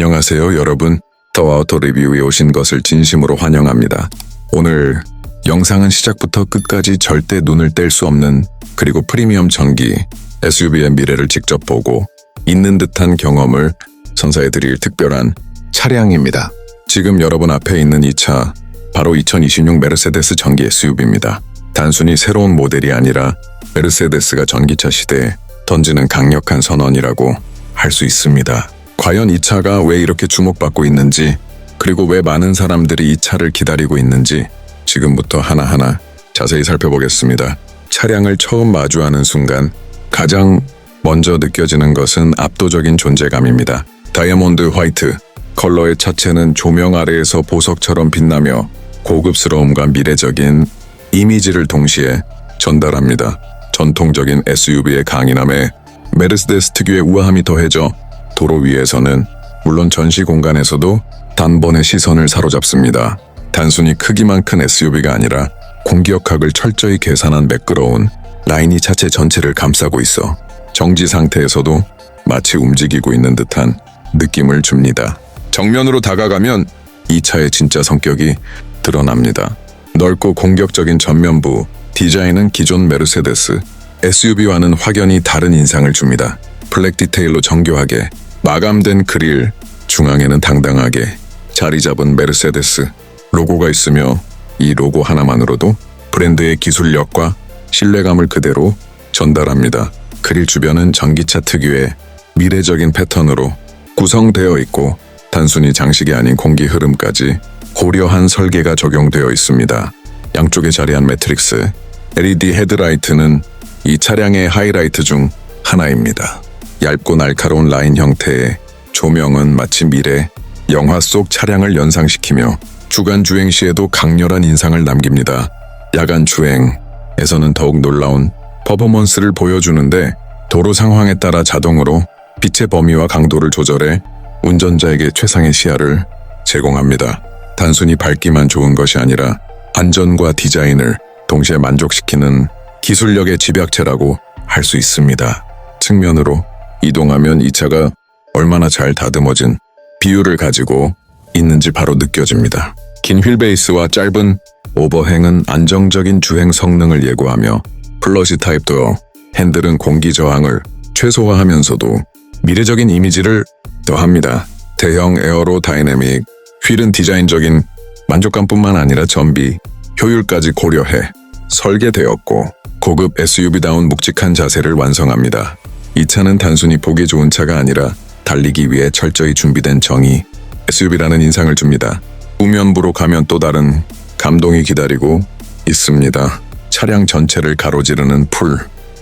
안녕하세요, 여러분. 더 아우터 리뷰에 오신 것을 진심으로 환영합니다. 오늘 영상은 시작부터 끝까지 절대 눈을 뗄 수 없는 그리고 프리미엄 전기 SUV의 미래를 직접 보고 있는 듯한 경험을 선사해 드릴 특별한 차량입니다. 지금 여러분 앞에 있는 이 차 바로 2026 메르세데스 전기 SUV입니다. 단순히 새로운 모델이 아니라 메르세데스가 전기차 시대에 던지는 강력한 선언이라고 할 수 있습니다. 과연 이 차가 왜 이렇게 주목받고 있는지, 그리고 왜 많은 사람들이 이 차를 기다리고 있는지 지금부터 하나하나 자세히 살펴보겠습니다. 차량을 처음 마주하는 순간 가장 먼저 느껴지는 것은 압도적인 존재감입니다. 다이아몬드 화이트 컬러의 차체는 조명 아래에서 보석처럼 빛나며 고급스러움과 미래적인 이미지를 동시에 전달합니다. 전통적인 SUV의 강인함에 메르세데스 특유의 우아함이 더해져 도로 위에서는 물론 전시 공간에서도 단번에 시선을 사로잡습니다. 단순히 크기만 큰 SUV가 아니라 공기역학을 철저히 계산한 매끄러운 라인이 차체 전체를 감싸고 있어 정지 상태에서도 마치 움직이고 있는 듯한 느낌을 줍니다. 정면으로 다가가면 이 차의 진짜 성격이 드러납니다. 넓고 공격적인 전면부 디자인은 기존 메르세데스 SUV와는 확연히 다른 인상을 줍니다. 블랙 디테일로 정교하게 마감된 그릴 중앙에는 당당하게 자리 잡은 메르세데스 로고가 있으며 이 로고 하나만으로도 브랜드의 기술력과 신뢰감을 그대로 전달합니다. 그릴 주변은 전기차 특유의 미래적인 패턴으로 구성되어 있고 단순히 장식이 아닌 공기 흐름까지 고려한 설계가 적용되어 있습니다. 양쪽에 자리한 매트릭스 LED 헤드라이트는 이 차량의 하이라이트 중 하나입니다. 얇고 날카로운 라인 형태의 조명은 마치 미래 영화 속 차량을 연상시키며 주간 주행 시에도 강렬한 인상을 남깁니다. 야간 주행에서는 더욱 놀라운 퍼포먼스를 보여주는데 도로 상황에 따라 자동으로 빛의 범위와 강도를 조절해 운전자에게 최상의 시야를 제공합니다. 단순히 밝기만 좋은 것이 아니라 안전과 디자인을 동시에 만족시키는 기술력의 집약체라고 할 수 있습니다. 측면으로 이동하면 이 차가 얼마나 잘 다듬어진 비율을 가지고 있는지 바로 느껴집니다. 긴 휠베이스와 짧은 오버행은 안정적인 주행 성능을 예고하며 플러시 타입 도어 핸들은 공기 저항을 최소화하면서도 미래적인 이미지를 더합니다. 대형 에어로 다이내믹 휠은 디자인적인 만족감뿐만 아니라 전비 효율까지 고려해 설계되었고 고급 SUV다운 묵직한 자세를 완성합니다. 이 차는 단순히 보기 좋은 차가 아니라 달리기 위해 철저히 준비된 정의 SUV라는 인상을 줍니다. 우면부로 가면 또 다른 감동이 기다리고 있습니다. 차량 전체를 가로지르는 풀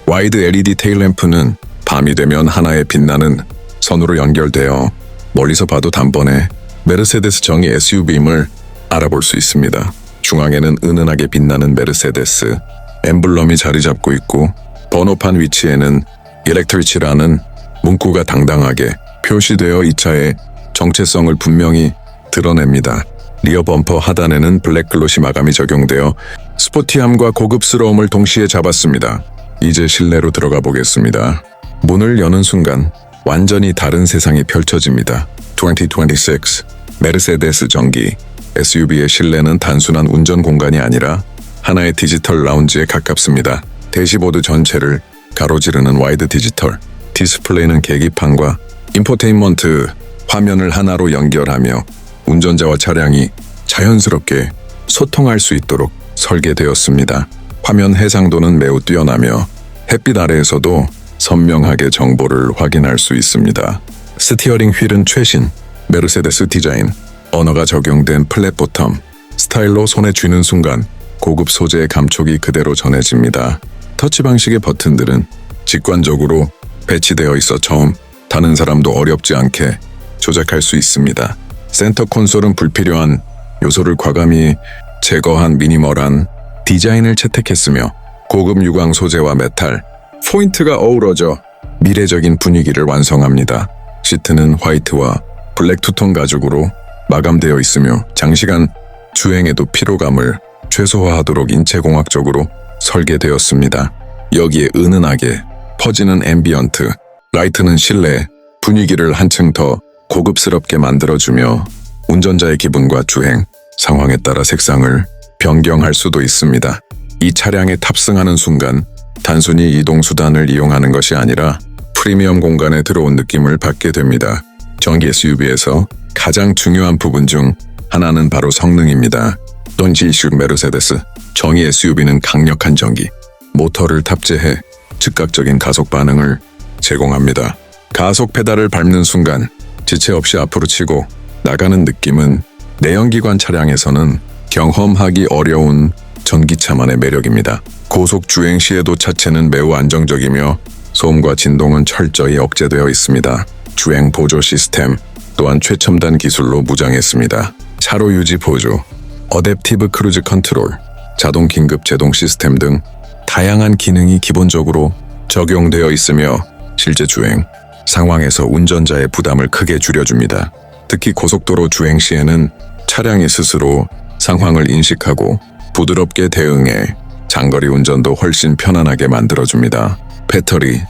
와이드 LED 테일램프는 밤이 되면 하나의 빛나는 선으로 연결되어 멀리서 봐도 단번에 메르세데스 정의 SUV임을 알아볼 수 있습니다. 중앙에는 은은하게 빛나는 메르세데스 엠블럼이 자리 잡고 있고 번호판 위치에는 일렉트리치라는 문구가 당당하게 표시되어 이 차의 정체성을 분명히 드러냅니다. 리어 범퍼 하단에는 블랙 글로시 마감이 적용되어 스포티함과 고급스러움을 동시에 잡았습니다. 이제 실내로 들어가 보겠습니다. 문을 여는 순간 완전히 다른 세상이 펼쳐집니다. 2026 메르세데스 전기 SUV의 실내는 단순한 운전 공간이 아니라 하나의 디지털 라운지에 가깝습니다. 대시보드 전체를 가로지르는 와이드 디지털 디스플레이는 계기판과 인포테인먼트 화면을 하나로 연결하며 운전자와 차량이 자연스럽게 소통할 수 있도록 설계되었습니다. 화면 해상도는 매우 뛰어나며 햇빛 아래에서도 선명하게 정보를 확인할 수 있습니다. 스티어링 휠은 최신 메르세데스 디자인 언어가 적용된 플랫 보텀 스타일로 손에 쥐는 순간 고급 소재의 감촉이 그대로 전해집니다. 터치 방식의 버튼들은 직관적으로 배치되어 있어 처음 다는 사람도 어렵지 않게 조작할 수 있습니다. 센터 콘솔은 불필요한 요소를 과감히 제거한 미니멀한 디자인을 채택했으며 고급 유광 소재와 메탈, 포인트가 어우러져 미래적인 분위기를 완성합니다. 시트는 화이트와 블랙 투톤 가죽으로 마감되어 있으며 장시간 주행에도 피로감을 최소화하도록 인체공학적으로 설계되었습니다. 여기에 은은하게 퍼지는 앰비언트, 라이트는 실내 분위기를 한층 더 고급스럽게 만들어주며 운전자의 기분과 주행, 상황에 따라 색상을 변경할 수도 있습니다. 이 차량에 탑승하는 순간 단순히 이동수단을 이용하는 것이 아니라 프리미엄 공간에 들어온 느낌을 받게 됩니다. 전기 SUV에서 가장 중요한 부분 중 하나는 바로 성능입니다. 돈지슈 메르세데스 정의 SUV는 강력한 전기 모터를 탑재해 즉각적인 가속 반응을 제공합니다. 가속 페달을 밟는 순간 지체 없이 앞으로 치고 나가는 느낌은 내연기관 차량에서는 경험하기 어려운 전기차만의 매력입니다. 고속 주행 시에도 차체는 매우 안정적이며 소음과 진동은 철저히 억제되어 있습니다. 주행 보조 시스템 또한 최첨단 기술로 무장했습니다. 차로 유지 보조, 어댑티브 크루즈 컨트롤, 자동 긴급 제동 시스템 등 다양한 기능이 기본적으로 적용되어 있으며 실제 주행 상황에서 운전자의 부담을 크게 줄여줍니다. 특히 고속도로 주행 시에는 차량이 스스로 상황을 인식하고 부드럽게 대응해 장거리 운전도 훨씬 편안하게 만들어줍니다. 배터리,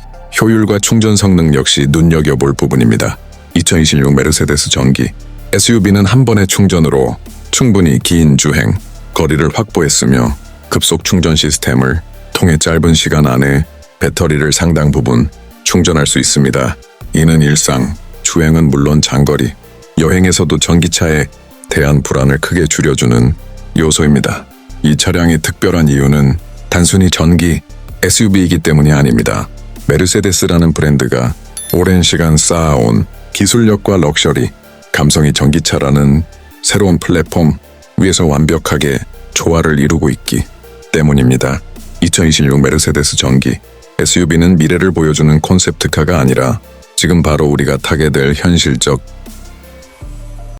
효율과 충전 성능 역시 눈여겨볼 부분입니다. 2026 메르세데스 전기 SUV는 한 번의 충전으로 충분히 긴 주행, 거리를 확보했으며 급속 충전 시스템을 통해 짧은 시간 안에 배터리를 상당 부분 충전할 수 있습니다. 이는 일상, 주행은 물론 장거리, 여행에서도 전기차에 대한 불안을 크게 줄여주는 요소입니다. 이 차량이 특별한 이유는 단순히 전기 SUV이기 때문이 아닙니다. 메르세데스라는 브랜드가 오랜 시간 쌓아온 기술력과 럭셔리, 감성이 전기차라는 새로운 플랫폼 위에서 완벽하게 조화를 이루고 있기 때문입니다. 2026 메르세데스 전기 SUV는 미래를 보여주는 콘셉트카가 아니라 지금 바로 우리가 타게 될 현실적